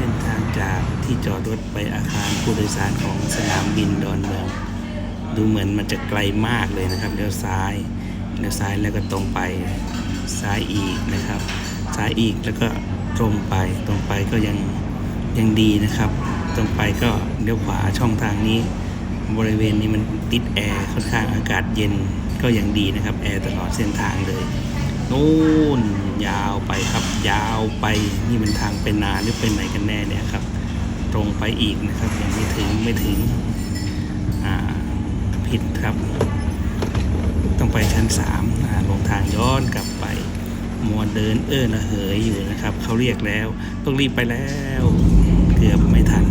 เส้นทางจากที่จอดรถไปอาคารผู้โดยสารของสนามบินดอนเมือง ดูเหมือนมันจะไกลมากเลยนะครับเลี้ยวซ้ายเลี้ยวซ้ายแล้วก็ตรงไปซ้ายอีกนะครับซ้ายอีกแล้วก็ตรงไปตรงไปก็ยังยังดีนะครับ ตรงไปก็เลี้ยวขวาช่องทางนี้ บริเวณนี้มันติดแอร์ค่อนข้างอากาศเย็นก็ยังดีนะครับแอร์ตลอดเส้นทางเลยนู่น ไปนี่มันทางเป็นนาหรือเป็นไหนกันแน่เนี่ยครับ ตรงไปอีกนะครับยังไม่ถึงไม่ถึงอ่าผิดครับ ต้องไปชั้นสามอ่าลงทางย้อนกลับไปมัวเดินเอื้อระเหยอยู่นะครับเขาเรียกแล้ว ต้องรีบไปแล้ว เกือบไม่ทัน